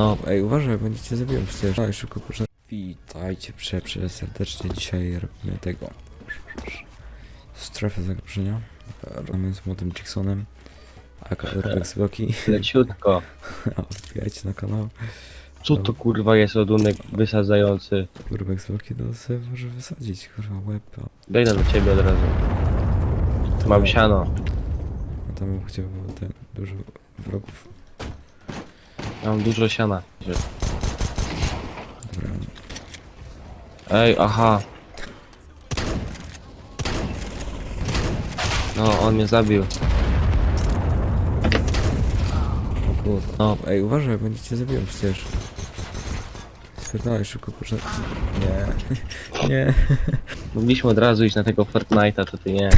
No, ej, uważaj, będziecie zabiją przecież. Daj, szybko proszę. Witajcie prze, prze serdecznie. Dzisiaj robimy tego. Strefę zagrożenia. Robimy z młodym Jacksonem. Aka Urbex Bloki. Leciutko. Wbijajcie na kanał. Co to kurwa jest ładunek wysadzający? Urbex Bloki to sobie może wysadzić, kurwa, łeb. A Dojdę do ciebie od razu. Mam siano. a tam było ten dużo wrogów. Mam dużo siana. Dobra, Ej, aha. No, on mnie zabił. o kurwa. No. Ej, uważaj, będziecie zabiją przecież. Spierdalaj szybko proszę. Nie. Nie. Mogliśmy od razu iść na tego Fortnite'a, to ty nie.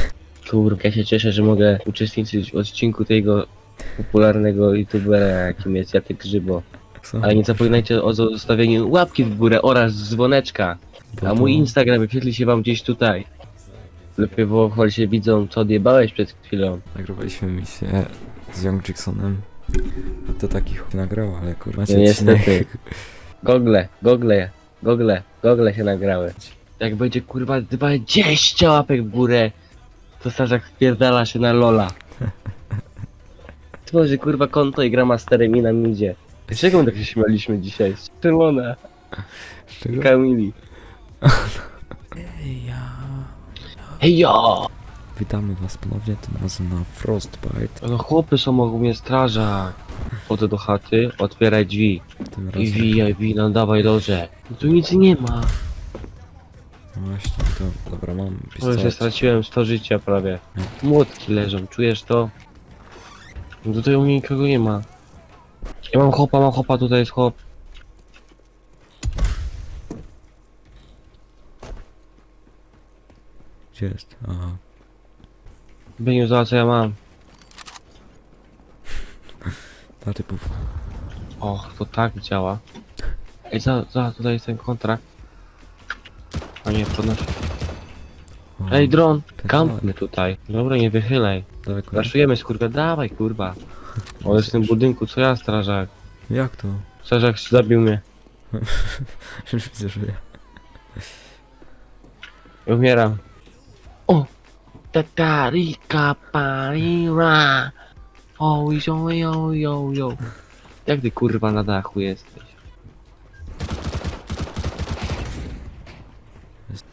Kurwa, ja się cieszę, że mogę uczestniczyć w odcinku tego popularnego youtubera, jakim jest Jacek Grzybo. Co? Ale nie zapominajcie o zostawieniu łapki w górę oraz dzwoneczka. A mój Instagram wyświetli się wam gdzieś tutaj. Lepiej było, choć się widzą, co odjebałeś przed chwilą. Nagrywaliśmy misję z Young Jacksonem. A to taki chuj nagrał, ale kurwa No niestety. Gogle, gogle, gogle, gogle się nagrały. Jak będzie kurwa 20 łapek w górę, to Staszak wpierdala się na Lola. Tworzy kurwa konto i gra masterem i nam idzie. Dlaczego my tak się śmialiśmy dzisiaj? Czerwone, Z czego? Kamili. Ej, ja. Hej jo! Witamy was ponownie, tym razem na Frostbite. No chłopy są obok mnie strażak. Chodzę do chaty, otwieraj drzwi. Tym I razem. wijaj, wino, dawaj loże. No tu nic nie ma. No właśnie, to dobra, mam O, już pistolet. straciłem 100 życia prawie. Młotki leżą, czujesz to? No tutaj u mnie nikogo nie ma. Ja mam chopa, mam chopa, tutaj jest chop. Gdzie jest? Aha. Beniu, za co ja mam. Dla typów. Och, to tak działa. Ej, za, za, tutaj jest ten kontrakt. A nie, podnoszę. Ej, dron! Kampmy tutaj. Dobra, nie wychylaj. Daleko. Raszujemy skurwę, dawaj kurwa. O, jest w tym budynku, co ja strażak? Jak to? Strażak zabił mnie. Już widzę, że ja. Umieram. O! Tatarika parira. O, yo, yo, yo, yo. Jak ty kurwa na dachu jesteś?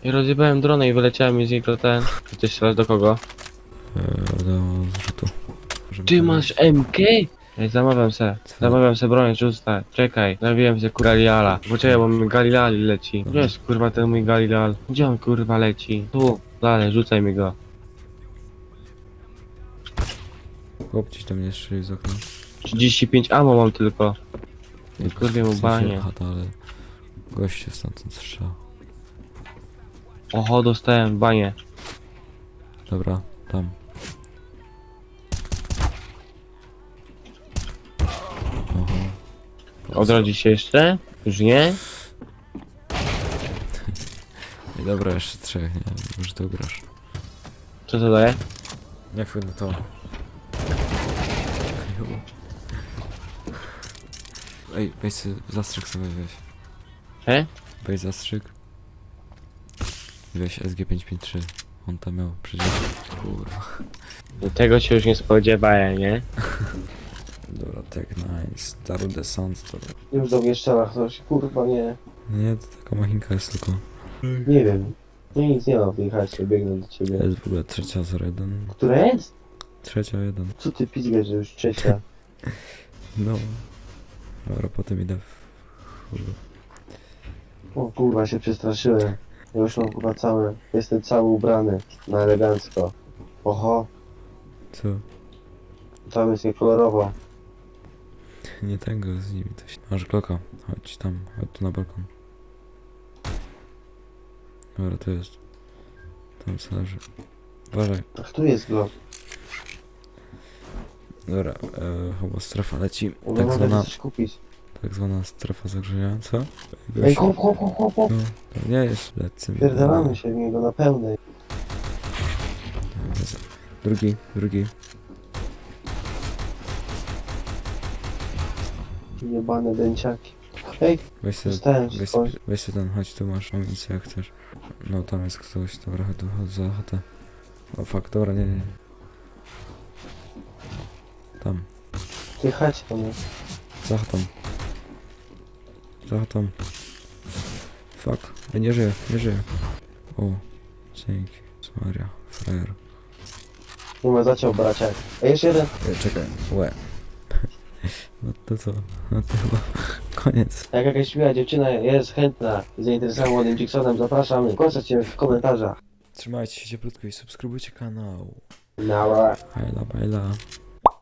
I rozjebałem dronę i wyleciałem mi z niego ten... Ty strzelasz do kogo? E, do zrzutu. Żeby Ty tam masz. MK? Ej, zamawiam se. Zamawiam se broń, rzucaj. Czekaj, zabiłem se Galiala. Poczekaj, bo mi Galilali leci. Gdzie jest kurwa ten mój Galilal? Gdzie on kurwa leci? Tu, dalej, rzucaj mi go. Chłop gdzieś tam nie strzelił z okna. 35 ammo mam tylko. Nie, kurwie mu w sensie banie. Chata, ale goście stamtąd strzał. Oho, dostałem banie. Dobra, tam. Oho. Odrodzić się jeszcze? Już nie? I dobra, jeszcze trzech, nie? Może to grasz. Co to daje? Nie wchodź na to. Ej, weź sobie zastrzyk sobie weź. He? Weź zastrzyk. Weź SG553. On tam miał przecież. Kurwa. No tego się już nie spodziewałem, nie? Dobra, Tech 9, Daru Descent to... Już do mnie strzela ktoś, kurwa nie. Nie, to taka machinka jest tylko. Nie wiem. Nie, nic nie ma, wyjechać, biegnę do To ciebie. jest w ogóle trzecia 01. Która jest? Trzecia 1. Co ty pizgasz, że już trzecia? No. Dobra, potem idę w... chuj. O kurwa, się przestraszyłem. Już mam kurwa cały, jestem cały ubrany na elegancko. Oho, Co? tam jest niekolorowo. Nie tego z nimi to się... Masz Glocka. Chodź tam, chodź tu na balkon. Dobra, to jest. Tam co leży. Uważaj. Ach, tu jest go. Dobra, e, chyba strefa leci. No Tak mogę zwana, coś kupić. Tak zwana strefa. Co? Ej, hop, hop, hop, hop, hop. No, to nie jest leccy. Pierdalamy się w niego na pełnej. Drugi, drugi. Jebane dęciaki. Ej, Weź se, weź, weź tam, chodź tu masz amunicję jak chcesz. No tam jest ktoś, dobra, tu chodź za chatę. O fuck, dobra, nie, nie. nie. Tam, Ty chodź to mnie. za chatą. Za chatą. Fuck, Ej, nie żyje, nie żyje. O, dzięki. Maria, frajer. Ma zaciął braciak. Ej, jeszcze jeden. Ej, czekaj, łe. No to co? No to chyba koniec. Jak jakaś miła dziewczyna jest chętna i zainteresowana młodym Jacksonem, zapraszamy. Się w komentarzach. Trzymajcie się cieplutko i subskrybujcie kanał. Nara. Hajla, bajla.